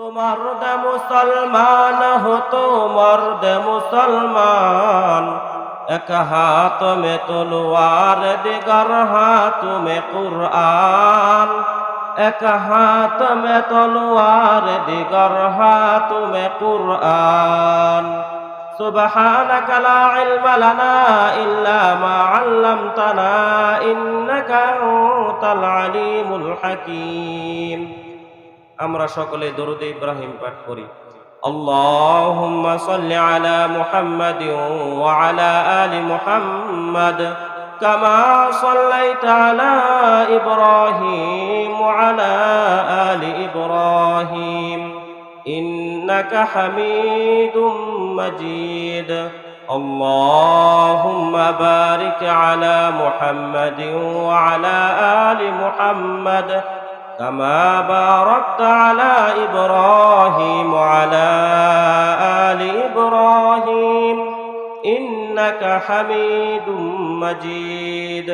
তোমার দে মুসলমান হো তোমার দে মুসলমান। এক হাত মে তলোয়ার, দিগর হাত মে কুরআন। এক হাত মে তলোয়ার, দিগর হাত মে কুরআন। সুবহানাক লা ইলমা লানা ইল্লা মা আল্লামতানা ইন্নাকা আনতাল আলিমুল হাকীম। আমরা সকলে দরুদ ইব্রাহিম পাঠ করি اللهم صل على محمد وعلى آل محمد كما صليت على إبراهيم وعلى آل إبراهيم إنك حميد مجيد اللهم بارك على محمد وعلى آل محمد كما باركت على إبراهيم وعلى آل إبراهيم إنك حميد مجيد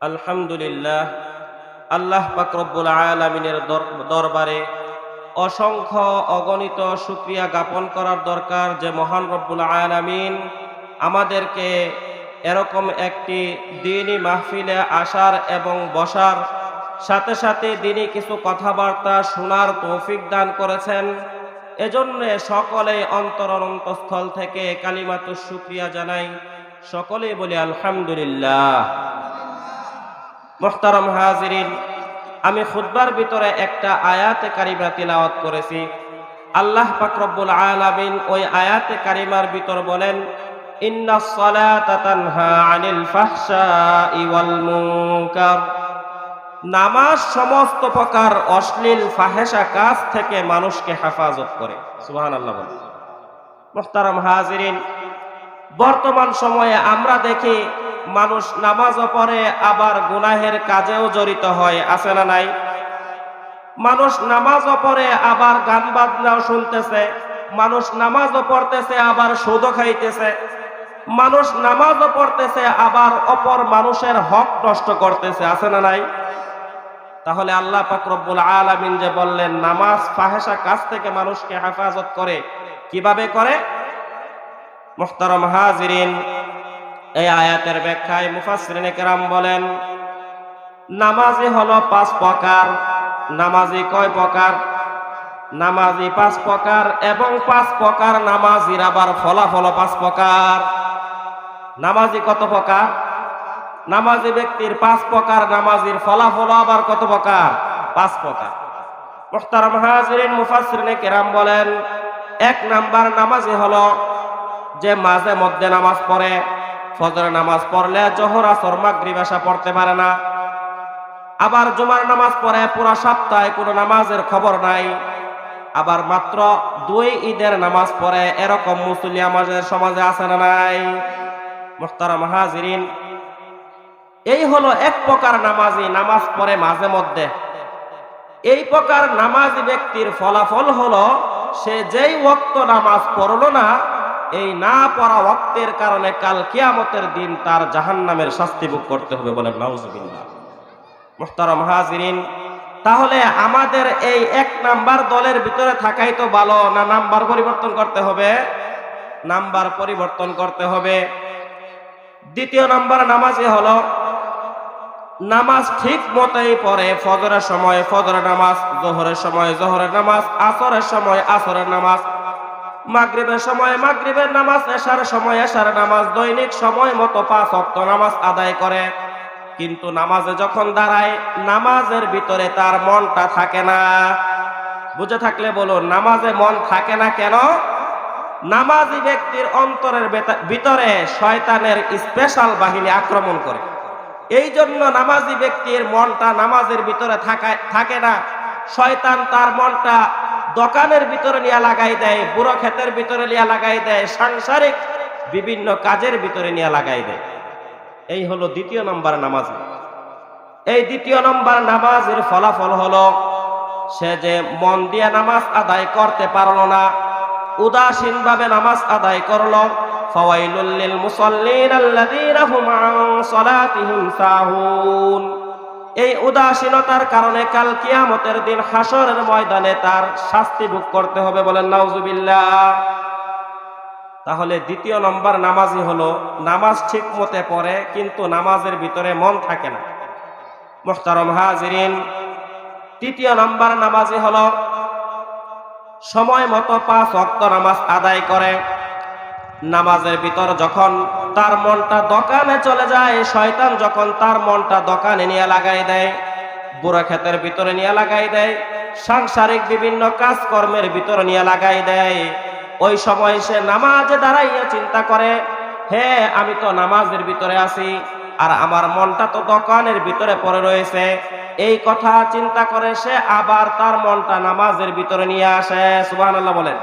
الحمد لله আল্লাহ পাকরব্বুল আলমিনের দরবারে অসংখ্য অগণিত সুক্রিয়া জ্ঞাপন করার দরকার যে মহান রব্বুল আলামিন আমাদেরকে এরকম একটি দিনই মাহফিলে আসার এবং বসার সাথে সাথে দিনই কিছু কথাবার্তা শোনার তৌফিক দান করেছেন। এজন্য সকলে অন্তর অন্তঃস্থল থেকে কালিমাতুর শুক্রিয়া জানাই। সকলে বলি আলহামদুলিল্লাহ। মোহতারম হাজিরিন, আমি খুদ্বার ভিতরে একটা আয়াতে কারিমা তিলাওয়াত করেছি। আল্লাহ পাকরব্বুল আলামিন ওই আয়াতে কারিমার ভিতর বলেন ইন্না সালাতা তানহা আনিল ফাহশাই ওয়াল মুনকার। নামাজ সমস্ত প্রকার অশ্লীল ফাহেসা কাজ থেকে মানুষকে হেফাজত করে। সুবহান আল্লাহ মোহতারাম হাজিরিন, বর্তমান সময়ে আমরা দেখি মানুষ নামাজও পড়ে, আবার গুনাহের কাজেও জড়িত হয়, আছে না নাই? মানুষ নামাজও পড়ে, আবার গান বাজনাও শুনতেছে। মানুষ নামাজও পড়তেছে, আবার সুদও খাইতেছে। মানুষ নামাজও পড়তেছে, আবার অপর মানুষের হক নষ্ট করতেছে, আছে না নাই? তাহলে আল্লাহ পাকরব্বুল আলামিন যে বললেন, নামাজ ফাহেসা কাজ থেকে মানুষকে হেফাজত করে। কীভাবে করে? মুখতারম হাজিরিন, এই আয়াতের ব্যাখ্যায় মুফাসরিন বলেন নামাজি হলো পাঁচ প্রকার। নামাজি কয় প্রকার? নামাজি পাঁচ প্রকার এবং পাঁচ প্রকার নামাজির আবার ফলাফল পাঁচ প্রকার। নামাজি কত প্রকার? নামাজি ব্যক্তির পাঁচ প্রকার, নামাজির ফলাফল আবার কত প্রকার? পাঁচ প্রকার। মুখতারাম হাজিরিন মুফাসরিনে কেরাম বলেন, এক নাম্বার নামাজি হলো যে মাঝে মধ্যে নামাজ পড়ে, ফজর নামাজ পড়লে জোহর, আসর, মাগরিব পড়তে পারে না। আবার জুমার নামাজ পড়ে, পুরা সপ্তাহে কোনো নামাজের খবর নাই। আবার মাত্র দুই ঈদের নামাজ পড়ে, এরকম মুসলি আমাদের সমাজে আছে না নাই? মোখতারাম হাজিরিন এই হলো এক প্রকার নামাজি, নামাজ পড়ে মাঝে মধ্যে। এই প্রকার নামাজি ব্যক্তির ফলাফল হলো, সে যেই ওক্ত নামাজ পড়ল না, এই না পড়া ওক্তের কারণে কাল কিয়ামতের দিন তার জাহান্নামের শাস্তি ভোগ করতে হবে বলে নাউজুবিল্লাহ। মুহতারাম হাজিরিন, তাহলে আমাদের এই এক নাম্বার দলের ভিতরে থাকাই তো ভালো, না নাম্বার পরিবর্তন করতে হবে? নাম্বার পরিবর্তন করতে হবে। দ্বিতীয় নাম্বার নামাজে হলো নামাজ ঠিক মতোই পড়ে, ফজরের সময় ফজরের নামাজ, জোহরের সময় জোহরের নামাজ, আসরের সময় আসরের নামাজ, মাগরিবের সময় মাগরিবের নামাজ, এশার সময় এশার নামাজ, দৈনিক সময় মতো পাঁচ অক্ত নামাজ আদায় করে। কিন্তু নামাজে যখন দাঁড়ায়, নামাজের ভিতরে তার মনটা থাকে না। বুঝে থাকলে বলুন, নামাজে মন থাকে না কেন? নামাজি ব্যক্তির অন্তরের ভিতরে শয়তানের স্পেশাল বাহিনী আক্রমণ করে। এই জন্য নামাজি ব্যক্তির মনটা নামাজের ভিতরে থাকায় থাকে না। শয়তান তার মনটা দোকানের ভিতরে নিয়ে লাগাই দেয়, বুড়ো ক্ষেতের ভিতরে নিয়ে লাগাই দেয়, সাংসারিক বিভিন্ন কাজের ভিতরে নিয়ে লাগাই দেয়। এই হলো দ্বিতীয় নম্বর নামাজ। এই দ্বিতীয় নম্বর নামাজের ফলাফল হলো, সে যে মন দিয়ে নামাজ আদায় করতে পারল না উদাসীন ভাবে নামাজ আদায় করল আল্লাযীনা হুম আন সালাতিহিম এই উদাসীনতার কারণে কাল কিয়ামতের দিন হাসরের ময়দানে তার শাস্তি ভোগ করতে হবে বলেন, নাউজুবিল্লাহ। তাহলে দ্বিতীয় নম্বর নামাজি হলো, নামাজ ঠিক মতে পড়ে, কিন্তু নামাজের ভিতরে মন থাকে না। মোহতারম হাজিরিন, তৃতীয় নম্বর নামাজি হলো, সময় মতো পাঁচ অক্ত নামাজ আদায় করে নামাজের ভিতর যখন তার মনটা দোকানে চলে যায়, শয়তান যখন তার মনটা দোকানে নিয়ে লাগাই দেয়, বুড়া ক্ষেতের ভিতরে নিয়ে লাগাই দেয়, সাংসারিক বিভিন্ন কাজকর্মের ভিতরে নিয়ে লাগাই দেয়, ওই সময় সে নামাজে দাঁড়াইয়া চিন্তা করে, হে, আমি তো নামাজের ভিতরে আছি, আর আমার মনটা তো দোকানের ভিতরে পড়ে রয়েছে। এই কথা চিন্তা করে সে আবার তার মনটা নামাজের ভিতরে নিয়ে আসে। সুবাহ বলেন।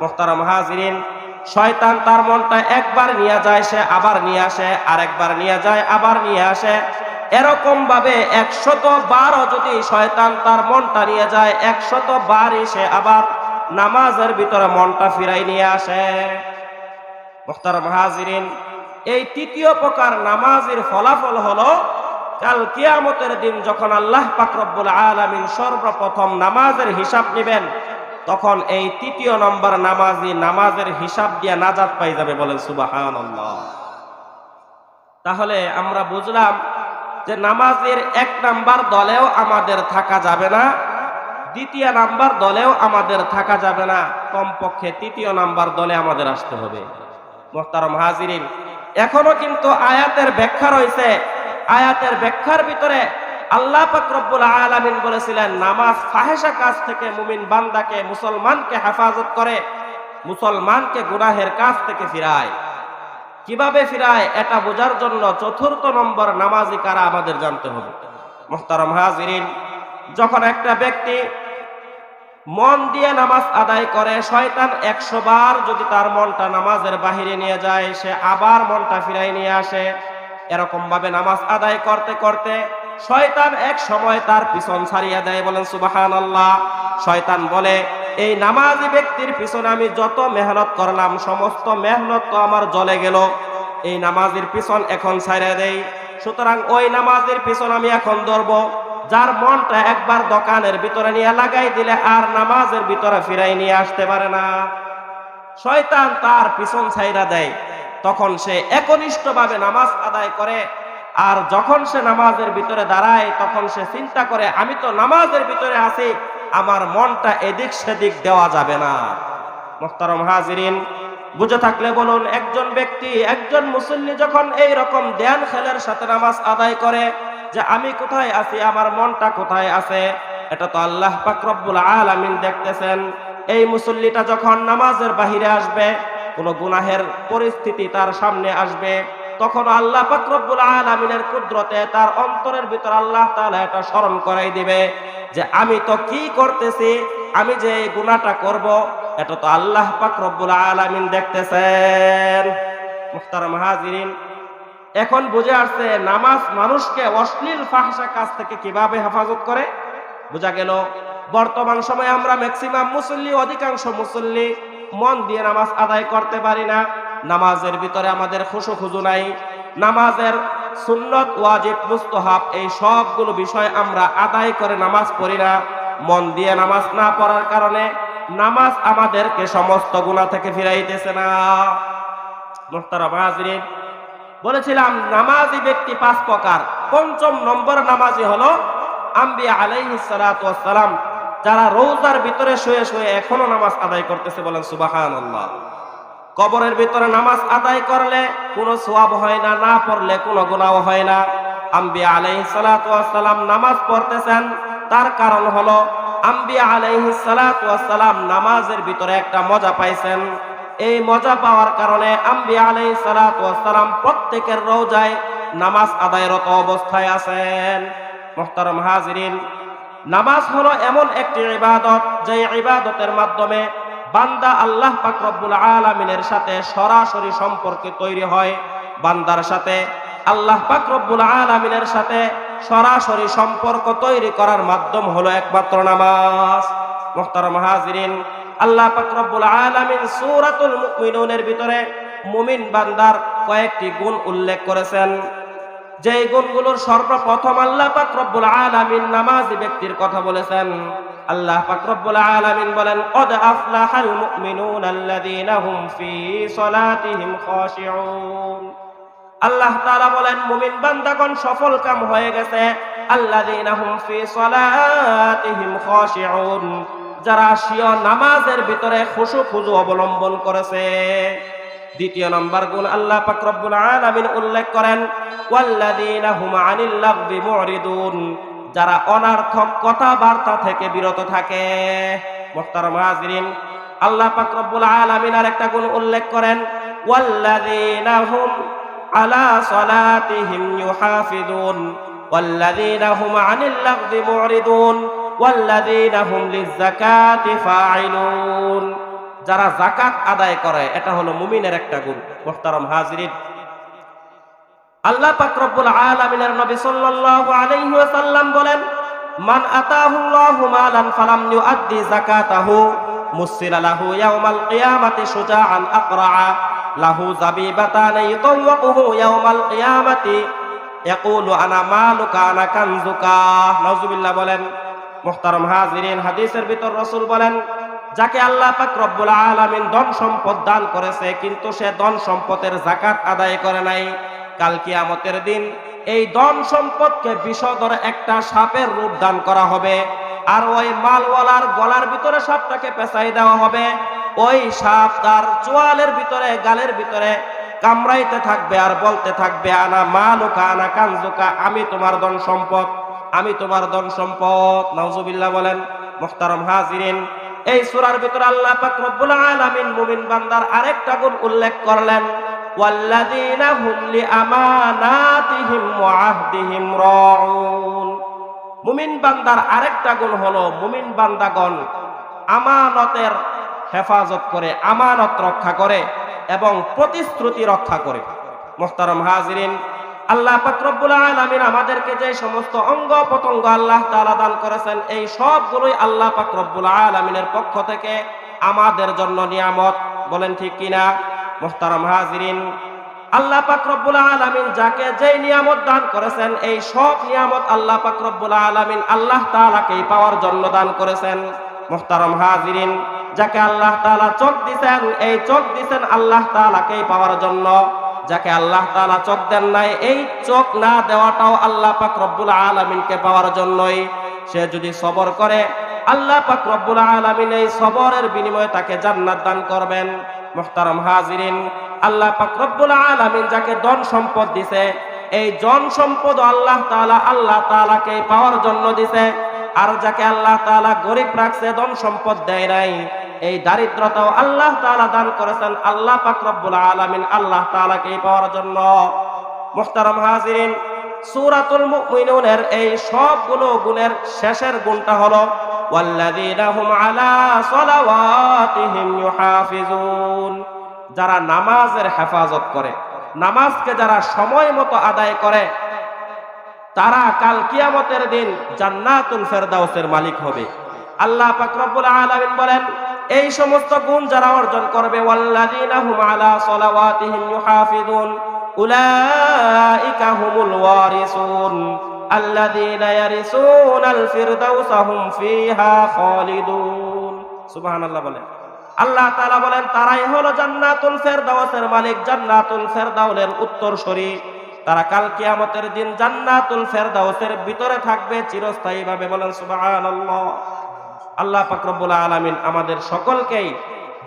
মোখতারাম হাজিরিন শয়তান তার মনটা একবার নিয়ে যায়, সে আবার নিয়ে আসে আর একবার নিয়ে যায়, আবার নিয়ে আসে। এরকম ভাবে একশত বারও যদি শয়তান তার মনটা নিয়ে যায় একশত বারই সে আবার নামাজের ভিতরে মনটা ফিরাই নিয়ে আসে। মুখতার হাজিরিন এই তৃতীয় প্রকার নামাজের ফলাফল হলো, কাল কিয়ামতের দিন যখন আল্লাহ পাকরব্বুল আলামিন সর্বপ্রথম নামাজের হিসাব নেবেন তখন এই তৃতীয় নম্বর নামাজি নামাজের হিসাব দিয়ে নাজাত পাই যাবে বলেন সুবাহান তাহলে আমরা বুঝলাম যে নামাজের এক নাম্বার দলেও আমাদের থাকা যাবে না, দ্বিতীয় নাম্বার দলেও আমাদের থাকা যাবে না, কমপক্ষে তৃতীয় নাম্বার দলে আমাদের আসতে হবে। মোহতারম হাজিরিন, এখনও কিন্তু আয়াতের ব্যাখ্যা রয়েছে। আয়াতের ব্যাখ্যার ভিতরে আল্লাহ পাকরব্বুল আলামিন বলেছিলেন, নামাজ ফাহেসা কাজ থেকে মুমিন বান্দাকে, মুসলমানকে হেফাজত করে, মুসলমানকে গুনাহের কাজ থেকে ফিরায়। কীভাবে ফিরায়, এটা বোঝার জন্য চতুর্থ নম্বর নামাজি কারা আমাদের জানতে হবে। মোহতারম হাজিরিন, যখন একটা ব্যক্তি মন দিয়ে নামাজ আদায় করে, শয়তান একশো বার যদি তার মনটা নামাজের বাহিরে নিয়ে যায়, সে আবার মনটা ফিরাই নিয়ে আসে। এরকম ভাবে নামাজ আদায় করতে করতে শয়তান এক সময় তার পিছন ছাড়িয়ে দেয়, বলেন সুবাহান আল্লাহ শয়তান বলে, এই নামাজি ব্যক্তির পিছনে আমি যত মেহনত করলাম, সমস্ত মেহনত তো আমার জলে গেল। এই নামাজের পিছন এখন ছাড়িয়ে দেই। সুতরাং ওই নামাজের পিছন আমি এখন ধরবো। যার মনটা একবার দোকানের ভিতরে নিয়ে লাগাই দিলে আর নামাজের ভিতরে ফিরাই নিয়ে আসতে পারে না। শয়তান তার পিছন ছাইরা দেয়। তখন সে একনিষ্ঠভাবে নামাজ আদায় করে। আর যখন সে নামাজের ভিতরে দাঁড়ায়, তখন সে চিন্তা করে, আমি তো নামাজের ভিতরে আছি, আমার মনটা এদিক সেদিক দেওয়া যাবে না। মোহতারম হাজিরিন, বুঝে থাকলে বলুন, একজন ব্যক্তি, একজন মুসল্লি যখন এই রকম ধ্যান খেলের সাথে নামাজ আদায় করে যে, আমি কোথায় আছি, আমার মনটা কোথায় আছে? এটা তো আল্লাহ পাকরব্বুল আলামিন দেখতেছেন। এই মুসল্লিটা যখন নামাজের বাহিরে আসবে, কোনো গুনাহের পরিস্থিতি তার সামনে আসবে। তখন আল্লাহ পাকরব্বুল আলামিনের কুদরতে তার অন্তরের ভিতর আল্লাহ তাআলা এটা স্মরণ করাই দিবে যে আমি তো কি করতেছি, আমি যে এই গুনাহটা করব, এটা তো আল্লাহ পাক রব্বুল আলামিন দেখতেছেন। মুখতারাম হাজিরিন এখন বুঝে আসছে নামাজ মানুষকে অশ্লীল ফাহসা কাজ থেকে কীভাবে হেফাজত করে? বোঝা গেল, বর্তমান সময়ে আমরা ম্যাক্সিমাম মুসল্লি, অধিকাংশ মুসল্লি মন দিয়ে নামাজ আদায় করতে পারি না। নামাজের ভিতরে আমাদের খুশু খুজু নাই। নামাজের সুন্নত, ওয়াজিব, মুস্তহাব, এই সবগুলো বিষয় আমরা আদায় করে নামাজ পড়ি না। মন দিয়ে নামাজ না পড়ার কারণে নামাজ আমাদেরকে সমস্ত গুণা থেকে ফিরাইতেছে না। বলেছিলাম নামাজি ব্যক্তি পাঁচ প্রকার। পঞ্চম নম্বর নামাজি হলো আম্বিয়া আলাইহিস সালাতু ওয়াস সালাম যারা রোজার ভিতরে শুয়ে শুয়ে এখনও নামাজ আদায় করতেছে বলেন সুবহানাল্লাহ। কবরের ভিতরে নামাজ আদায় করলে কোনো সোয়াব হয় না না পড়লে কোনো গুণাও হয় না। আম্বি ওয়াস সালাম নামাজ পড়তেছেন, তার কারণ হলো সালাতু ওয়াস সালাম নামাজের ভিতরে একটা মজা পাইছেন। এই মজা পাওয়ার কারণে আম্বিয়া আলাই সালাম প্রত্যেকের রোজায় নামাজ আদায়রত অবস্থায় আছেন। মোহতারম হাজিরিন, নামাজ হলো এমন একটি ইবাদত যে ইবাদতের মাধ্যমে বান্দা আল্লাহ পাক রব্বুল আলামিনের সাথে সরাসরি সম্পর্কে তৈরি হয়। বান্দার সাথে আল্লাহ পাক রব্বুল আলামিনের সাথে সরাসরি সম্পর্ক তৈরি করার মাধ্যম হলো একমাত্র নামাজ। মোহতারম হাজিরিন, আল্লাহ পাক রব্বুল আলামিন সূরাতুল মুমিনুনের ভিতরে মুমিন বান্দার কয়েকটি গুণ উল্লেখ করেছেন। যে গুণগুলোর সর্বপ্রথম আল্লাহ পাক রব্বুল আলামিন নামাজি ব্যক্তির কথা বলেছেন। আল্লাহ পাক রব্বুল আলামিন বলেন কদ আফলাহাল মুমিনুন আল্লাযীনা হুম ফি সলাতিহিম খাশিউন। আল্লাহ তাআলা বলেন, মুমিন বান্দাগণ সফল কাম হয়ে গেছে। আল্লাযীনা হুম ফি সলাতিহিম খাশিউন। যারা স্বীয় নামাজের ভিতরে খুশু খুজু অবলম্বন করেছে। দ্বিতীয় নম্বর গুণ আল্লাহ পাক রব্বুল আলামিন উল্লেখ করেন, ওয়াল্লাযীনা হুম আনিল লাগবি মুরিদুন। যারা অনার্থক কথাবার্তা থেকে বিরত থাকে। হাজিরিন, আল্লাহ পাক রব্বুল আর একটা গুণ উল্লেখ করেন আলা যারা জাকাত আদায় করে, এটা হলো মুমিনের একটা গুণ। মুহতারাম হাজিরিন আল্লাহ পাক রব্বুল আলামিনের নবী সাল্লাল্লাহু আলাইহি ওয়াসাল্লাম বলেন, মান আতাহুল্লাহু মালান ফালাম ইউআদ্দি যাকাতাহু মুসিলা লাহু ইয়াউমাল কিয়ামাতি শুজাআন আকরাআ, লাহু যাবিবাতান ইতাওয়াকুহু ইয়াউমাল কিয়ামাতি, ইয়াকুলু আনা মালুকা আনা কানজুকা। নাউজুবিল্লাহ বলেন, মুহতারাম হাজিরিন, হাদিসের ভিতর রাসূল বলেন, যাকে আল্লাহ পাক রব্বুল আলামিন ধন সম্পদ দান করেছে, কিন্তু সে ধন সম্পদের জাকাত আদায় করে নাই। কাল কিয়ামতের দিন এই ধন সম্পদকে বিষধর একটা সাপের রূপ দান করা হবে। আর ওই মালওয়ালার গলার ভিতরে সাপটাকে পেঁচাই দেওয়া হবে। ওই সাপ তার চোয়ালের ভিতরে, গালের ভিতরে কামড়াইতে থাকবে আর বলতে থাকবে, আনা মালুকা, আনা কানজুকা, আমি তোমার ধন সম্পদ, আমি তোমার ধন সম্পদ। নাউজুবিল্লাহ বলেন মুহতারম হাজিরিন। এই সূরার ভিতরে আল্লাহ পাক রব্বুল আলামিন মুমিন বান্দার আরেকটা গুণ উল্লেখ করলেন والذين هم لأماناتهم وعهدهم راعون মুমিন বান্দার আরেকটা গুণ হলো মুমিন বান্দাগণ আমানতের হেফাজত করে আমানত রক্ষা করে এবং প্রতিশ্রুতি রক্ষা করে মোহতারম হাজিরিন আল্লাহ পাক রব্বুল আলামিন আমাদেরকে যে সমস্ত অঙ্গ প্রত্যঙ্গ আল্লাহ তাআলা দান করেছেন এই সবগুলোই আল্লাহ পাক রব্বুল আলামিনের পক্ষ থেকে আমাদের জন্য নিয়ামত বলেন ঠিক কিনা মোহতারম হাজিরিন, আল্লাহ পাক রব্বুল আলামিন যাকে যেই নিয়ামত দান করেছেন, এই সব নিয়ামত আল্লাহ পাক রব্বুল আলামিন আল্লাহ তাআলাকেই পাওয়ার জন্য দান করেছেন। মোহতারম হাজিরিন, যাকে আল্লাহ তাআলা চোখ দিছেন, এই চোখ দিছেন আল্লাহ তাআলাকেই পাওয়ার জন্য। যাকে আল্লাহ তাআলা চোখ দেন নাই, এই চোখ না দেওয়াটাও আল্লাহ পাক রব্বুল আলামিনকে পাওয়ার জন্যই। সে যদি সবর করে, আল্লাহ পাক রব্বুল আলামিন এই সবরের বিনিময়ে তাকে জান্নাত দান করবেন। মুহতারাম হাজিরিন, আল্লাহ পাক রব্বুল আলামিন যাকে ধন সম্পদ দিছে, এই জন সম্পদ আল্লাহ তাআলা, আল্লাহ তাআলাকে পাওয়ার জন্য দিছে। আর যাকে আল্লাহ তাআলা গরিব রাখছে, ধন সম্পদ দেয় নাই, এই দারিদ্রতাও আল্লাহ তাআলা দান করেছেন, আল্লাহ পাক রব্বুল আলামিন আল্লাহ তাআলাকে পাওয়ার জন্য। মুহতারাম হাজিরিন মুমিনুনের এই সবগুলো গুণের শেষের গুণটা হলো, ওয়াল্লাযীনা হুম আলা ইউহাফিজুন। যারা নামাজের হেফাজত করে, নামাজকে যারা সময় মতো আদায় করে, তারা কাল কিয়ামতের দিন জান্নাতুল ফেরদাউসের মালিক হবে। আল্লাহ পাক রব্বুল আলামিন বলেন, এই সমস্ত গুণ যারা অর্জন করবে, ওয়াল্লাযীনা হুম আলা ইউহাফিজুন। উলাইকা হুমুল ওয়ারিসুন আল্লাযীনা ইয়ারিসুনাল ফিরদাউসা হুম ফিহা খালিদুন। সুবহানাল্লাহ বলেন। আল্লাহ তাআলা বলেন, তারাই হলো জান্নাতুল ফেরদাউসের মালিক, জান্নাতুল ফেরদাউলের উত্তরসূরি তারা কাল কিয়ামতের দিন জান্নাতুল ফেরদাউসের ভিতরে থাকবে, চিরস্থায়ীভাবে বলেন সুবহানাল্লাহ। আল্লাহ পাক রব্বুল আলামিন আমাদের সকলকেই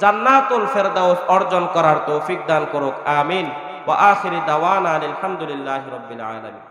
জান্নাতুল ফেরদাউস অর্জন করার তৌফিক দান করুক, আমিন। ওয়া আখিরি দাওয়ানা আলহামদুলিল্লাহি রাব্বিল আলামিন